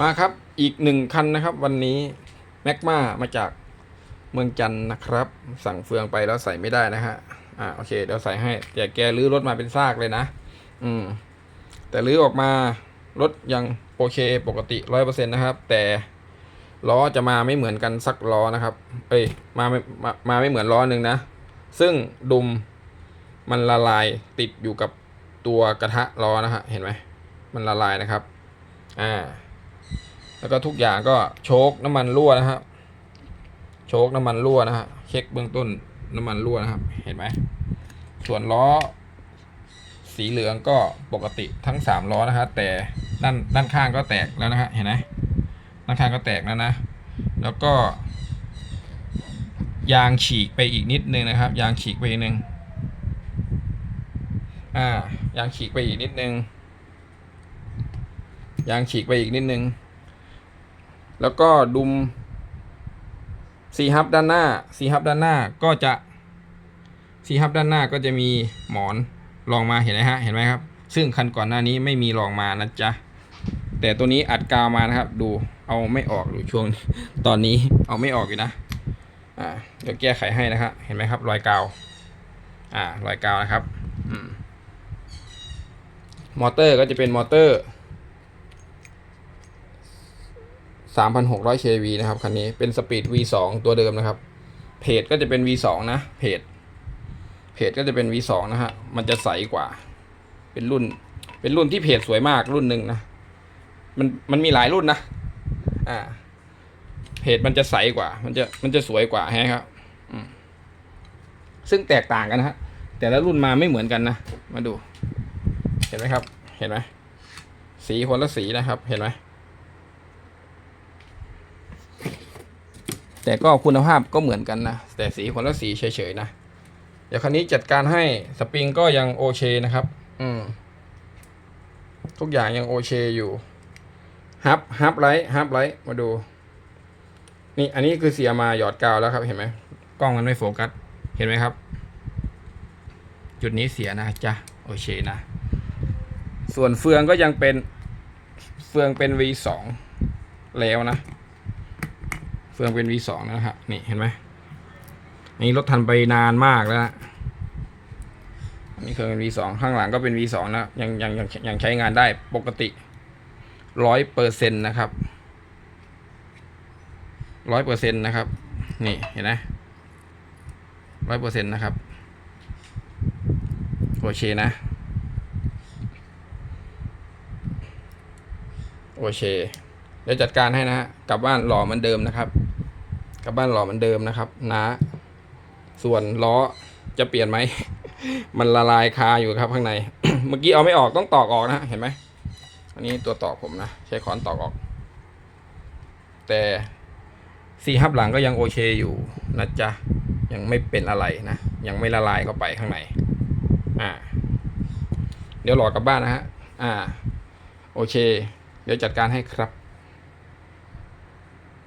มาครับอีกหนึ่งคันนะครับวันนี้แม็กมามาจากเมืองจันนะครับ สั่งเฟืองไปแล้วใส่ไม่ได้นะฮะอ่าโอเคเดี๋ยวใส่ให้แต่แกรื้อรถมาเป็นซากเลยนะ อืม แต่รื้อออกมารถยังโอเคปกติร้อยเปอร์เซ็นต์นะครับ แต่ล้อจะมาไม่เหมือนกันสักล้อนะครับ เอ้ยมาไม่มามาไม่เหมือนล้อหนึ่งนะ ซึ่งดุมมันละลายติดอยู่กับตัวกระทะล้อนะฮะเห็นไหมมันละลายนะครับ อ่า แล้วก็ทุกอย่างก็โชคน้ำมันรั่วนะครับโชคน้ำมันรั่วนะฮะเช็คเบื้องต้นน้ำมันรั่วนะครับ เห็นไหมส่วนล้อ สีเหลืองก็ปกติทั้งสามล้อนะฮะแต่ด้านด้านข้างก็แตกแล้วนะฮะเห็นไหมด้านข้างก็แตกแล้วนะ แล้วก็ ยางฉีกไปอีกนิดนึงนะครับ ยางฉีกไปอีกนึงอ่ายางฉีกไปอีกนิดนึงยางฉีกไปอีกนิดนึง แล้วก็ดุมซีฮับด้านหน้าซีฮับด้านหน้าก็จะซีฮับด้านหน้าก็จะมีหมอนรองมาเห็นไหมฮะเห็นไหมครับ ซึ่งคันก่อนหน้านี้ไม่มีรองมานะจ๊ะแต่ตัวนี้อัดกาวมานะครับ ดูเอาไม่ออกดูช่วงตอนนี้เอาไม่ออกอยู่นะอ่าเดี๋ยวแก้ไขให้นะครับเห็นไหมครับ รอยกาว อ่ารอยกาวนะครับอมอเตอร์ก็จะเป็นมอเตอร์ 3,600 kV นะครับคันนี้เป็นสปีด V2 ตัวเดิมนะครับ เพจก็จะเป็น V2 นะ เพจ เพจก็จะเป็น V2 นะฮะ มันจะใสกว่า เป็นรุ่น เป็นรุ่นที่เพจสวยมากรุ่นหนึ่งนะ มัน มันมีหลายรุ่นนะ อ่า เพจมันจะใสกว่า มันจะ มันจะสวยกว่าฮะครับ ซึ่งแตกต่างกันนะฮะ แต่ละรุ่นมาไม่เหมือนกันนะ มาดู เห็นไหมครับ เห็นไหม สีคนละสีนะครับ เห็นไหม แต่ก็คุณภาพก็เหมือนกันนะ แต่สีคนละสีเฉยๆนะ เดี๋ยวคันนี้จัดการให้สปริงก็ยังโอเคนะครับ อืม ทุกอย่างยังโอเคอยู่ฮับฮับไลท์ฮับไลท์มาดู นี่อันนี้คือเสียมาหยอดกาวแล้วครับ เห็นไหมกล้องมันไม่โฟกัส เห็นไหมครับ จุดนี้เสียนะจ๊ะโอเคนะ ส่วนเฟืองก็ยังเป็นเฟืองเป็น V2 แล้วนะ เฟืองเป็น V2 นะฮะนี่เห็นไหมนี่รถทันไปนานมากแล้วนะอันนี้เครื่อเป็น V2 ข้างหลังก็เป็น V2 นะยังยังยังยังใช้งานได้ปกติร้อยเปอร์เซ็นต์นะครับร้อยเปอร์เซ็นต์นะครับ นี่เห็นไหมร้อยเปอร์เซ็นต์นะครับโอเคนะ โอเคเดี๋ยวจัดการให้นะฮะกลับบ้านหล่อเหมือนเดิมนะครับ กลับบ้านหล่อเหมือนเดิมนะครับนะ ส่วนล้อจะเปลี่ยนไหม มันละลายคาอยู่ครับข้างใน เมื่อกี้เอาไม่ออกต้องตอกออกนะเห็นไหมอันนี้ตัวตอกผมนะ ใช้ค้อนตอกออก แต่ซีฮับหลังก็ยังโอเคอยู่นะจ๊ะยังไม่เป็นอะไรนะ ยังไม่ละลายเข้าไปข้างใน อ่า เดี๋ยวหลอกกลับบ้านนะฮะ อ่า โอเค เดี๋ยวจัดการให้ครับ